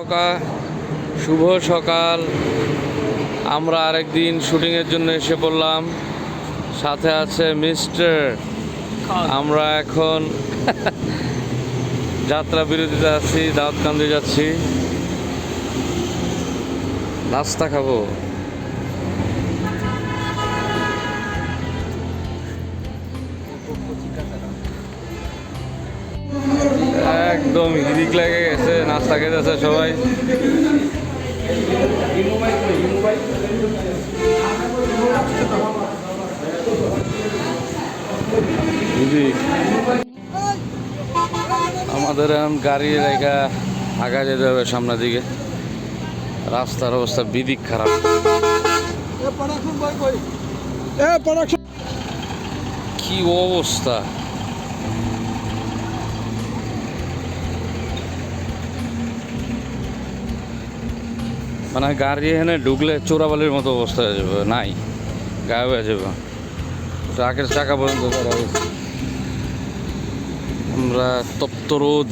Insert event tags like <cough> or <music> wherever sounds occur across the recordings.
সকাল শুভ সকাল। আমরা আরেকদিন শুটিংয়ের জন্য এসে পড়লাম। সাথে আছে মিস্টার আমরা এখন যাত্রা বিরতিতে আছি দাওয়াতকান্দি যাচ্ছি। নাস্তা খাব। একদম হিরিক লেগে গেছে নাস্তা খেতেছে সবাই। আমাদের এখন গাড়ি রেখা আগা যেতে হবে সামনের দিকে। রাস্তার অবস্থা বিদিক খারাপ। কি অবস্থা? মানে গাড়ি এখানে ঢুকলে চোরাবালির মতো অবস্থা হয়ে যাবে, নাই। গায়ে হয়ে যাবে। ট্রাকের চাকা পর্যন্ত আমরা তপ্ত রোদ।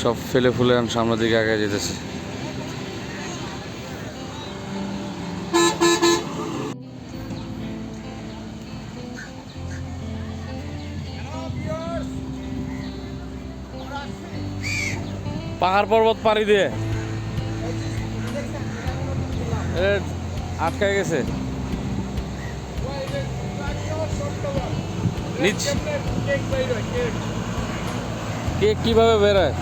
সব ফেলে ফুলে আমি সামনের দিকে আগে যেতেছি। পাহাড় পর্বত পাড়ি দিয়ে। এ, আটকায় গেছে। নিচ। কেক কীভাবে বেরোয়?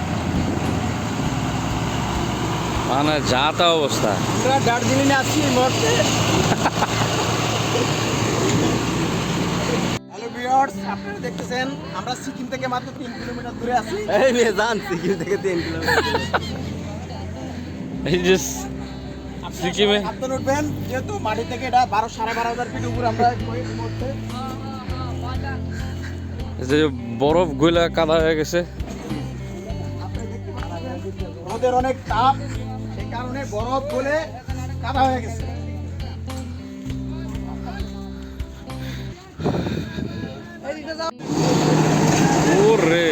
মানে যা তা অবস্থা। আমরা দার্জিলিংয়ে আছি এই মুহূর্তে হ্যালো ভিউয়ার্স আপনারা দেখতেছেন আমরা সিকিম থেকে মাত্র তিন কিলোমিটার দূরে আছি। এই যান সিকিম থেকে তিন কিলোমিটার এই যে সিকিমে সাবধান উঠবেন যেহেতু মাটি থেকে এটা বারো সাড়ে বারো হাজার ফিট উপর আমরা যে বরফ গইলা কাদা হয়ে গেছে। রোদের অনেক তাপ সেই কারণে বরফ গলে কাদা হয়ে গেছে। ওরে।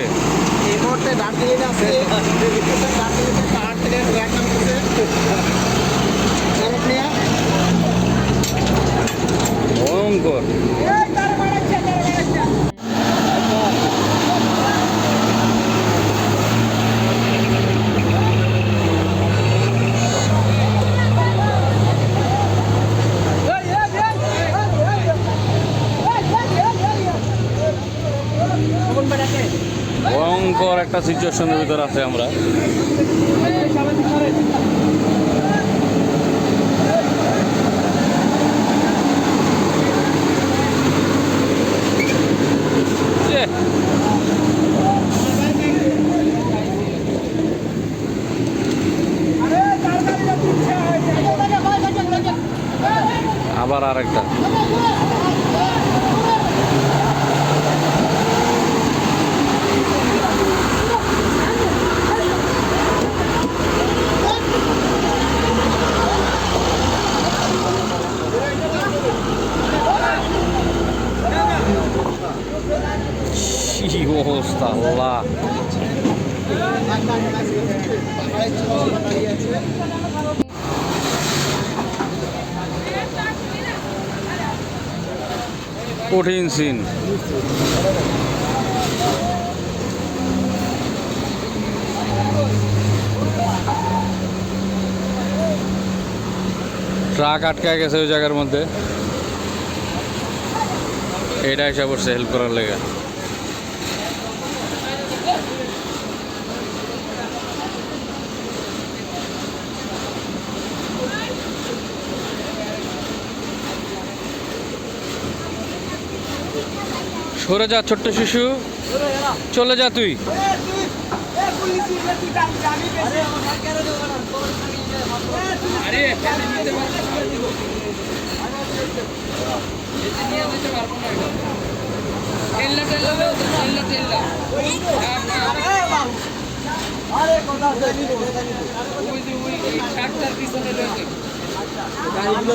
এই মুহূর্তে দার্জিলিং আছে। দার্জিলিং পাহাড় থেকে ট্র্যাক নামতেছে বরফ নিয়ে ভয়ঙ্কর ভয়ঙ্কর একটা সিচুয়েশনের ভিতর আছে আমরা। আবার আরেকটা কি অবস্থা আল্লাহ কঠিন সিন ট্রাক আটকে গেছে ওই জায়গার মধ্যে এটা এসে পড়ছে হেল্প করার লেগে সরে যা ছোট্ট শিশু। চলে যা তুই। আরে কথা গাড়িগুলো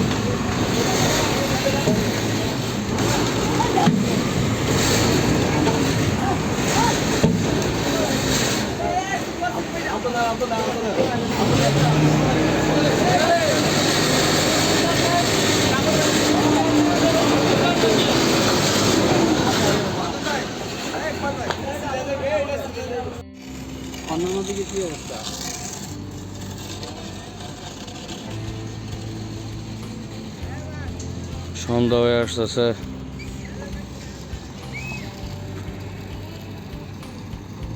সন্ধ্যা হয়ে আসতেছে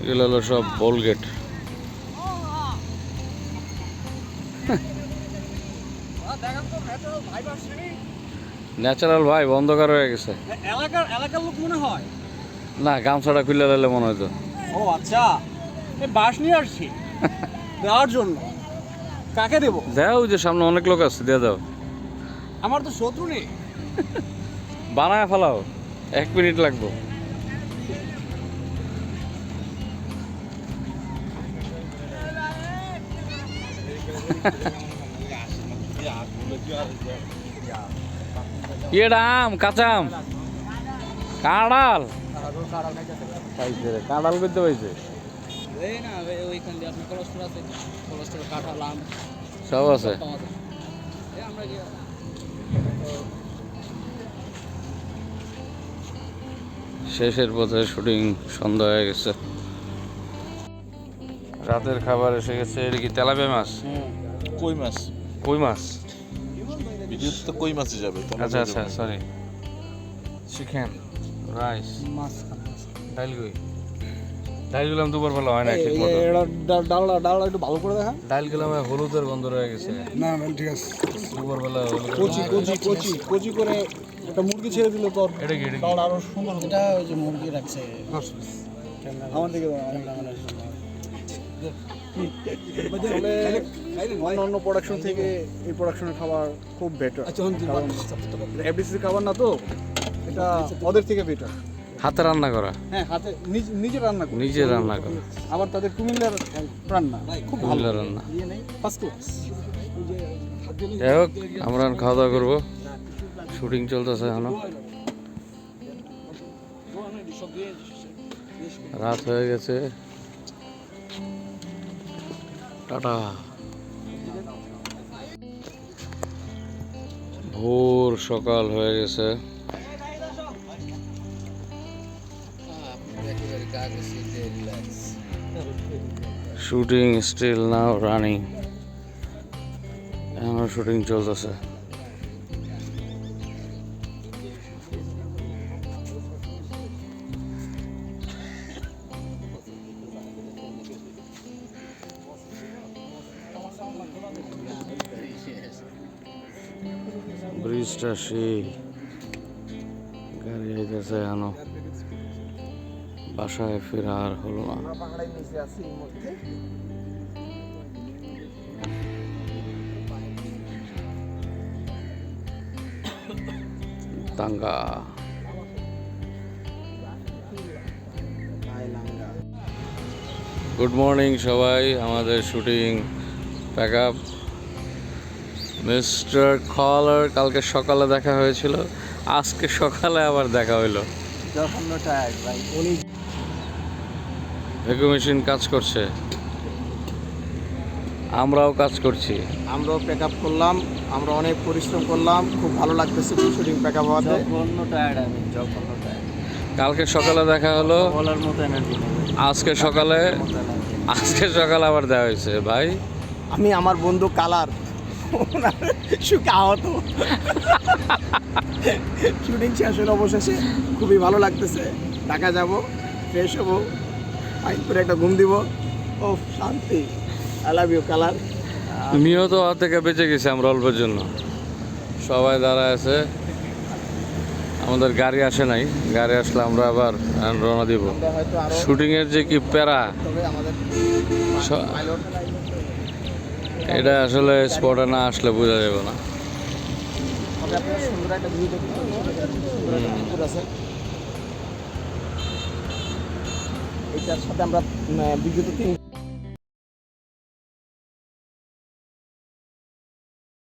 এগুলো হলো সব বোল গেট ন্যাচারাল ভাই বন্ধকার হয়ে গেছে। এলাকার এলাকার লোক মনে হয়? না গামছাটা খুলে দিলে মনে হয়তো ও আচ্ছা। বাস নিয়ে আসছি। দেওয়ার জন্য। কাকে দেবো? দাও যে সামনে অনেক লোক আছে দিয়ে দাও। আমার তো শত্রু নেই। <laughs> বানায় ফেলাও। এক মিনিট লাগবো। <laughs> ইয়েটা আম কাঁচা আম। কাঁড়াল। পাইছে রে কাঁড়াল করতে পাইছে? এই না ওইখান দিয়ে আপনার কোলেস্ট্রল আছে কোলেস্ট্রল কাটালাম সব আছে আমরা গিয়ে শেষের পথে শুটিং সন্ধ্যা হয়ে গেছে। রাতের খাবার এসে গেছে এটা কি তেলাপিয়া মাছ? কই মাছ? কই মাছ? ভিডিওতে তো কই মাছই যাবে? আচ্ছা আচ্ছা সরি চিকেন রাইস মাছ ডাইল কই? ডাইল গুলাম দুপুর বেলা হয় না ঠিক মতো ডালটা ডালটা একটু ভালো করে দেখা। ডাইল গুলাম হলুদের গন্ধ রয়ে গেছে। না ঠিক আছে। দুপুর বেলা হলুদ কচি কচি কচি কচি করে একটা মুরগি ছেড়ে দিলে তোর। এটা কি এটা কি? আরও সুন্দর এটা ওই যে মুরগি রাখছে। আমার দিকে অন্য অন্য প্রোডাকশন থেকে এই প্রোডাকশনের খাবার খুব বেটার কারণ এফডিসির খাবার না তো এটা ওদের থেকে বেটার হাতে রান্না করা। হ্যাঁ হাতে নিজ- নিজে রান্না করে। নিজে রান্না করা। আবার তাদের কুমিল্লার রান্না খুব ভালো। কুমিল্লা রান্না ফার্স্ট ক্লাস যাই হোক আমরা এখন খাওয়া দাওয়া করব। শুটিং চলতেছে এখনও। রাত হয়ে গেছে। টাটা। ভোর সকাল হয়ে গেছে। শুটিং স্টিল নাও রানিং এখনও শুটিং চলতেছে। ব্রিজটা সেই গাড়ি আইতেছে বাসায় ফেরা আর হলো না। দাঙ্গা। গুড মর্নিং সবাই আমাদের শুটিং প্যাক আপ মিস্টার কলার কালকে সকালে দেখা হয়েছিল। আজকে সকালে আবার দেখা হইল। ভেকু মেশিন কাজ করছে। আমরাও কাজ করছি। আমরাও প্যাক আপ করলাম আমরা অনেক পরিশ্রম করলাম খুব ভালো লাগতেছে শুটিং প্যাক আপ হওয়াতে। জঘন্য টায়ার্ড আমি জঘন্য টায়ার্ড কালকে সকালে দেখা হলো। বলার মতো এনার্জি আজকে সকালে আজকে সকালে আবার দেখা হয়েছে ভাই। আমি আমার বন্ধু কালার ওনার সুখে আহত। শুটিং শেষ হলো অবশেষে খুবই ভালো লাগতেছে। ঢাকা যাব ফ্রেশ হব ফাইন করে একটা ঘুম দিব। ও শান্তি। আই লাভ ইউ কালার। নিহত হওয়া থেকে বেঁচে গেছি আমরা অল্পের জন্য। সবাই দাঁড়ায় আছে। আমাদের গাড়ি আসে নাই। গাড়ি আসলে আমরা আবার রওনা দিব। শুটিংয়ের যে কি প্যারা তবে আমাদের স- পাইলট এটা আসলে স্পটে না আসলে বোঝা যাবে না। এটার সাথে আমরা বিগত তিন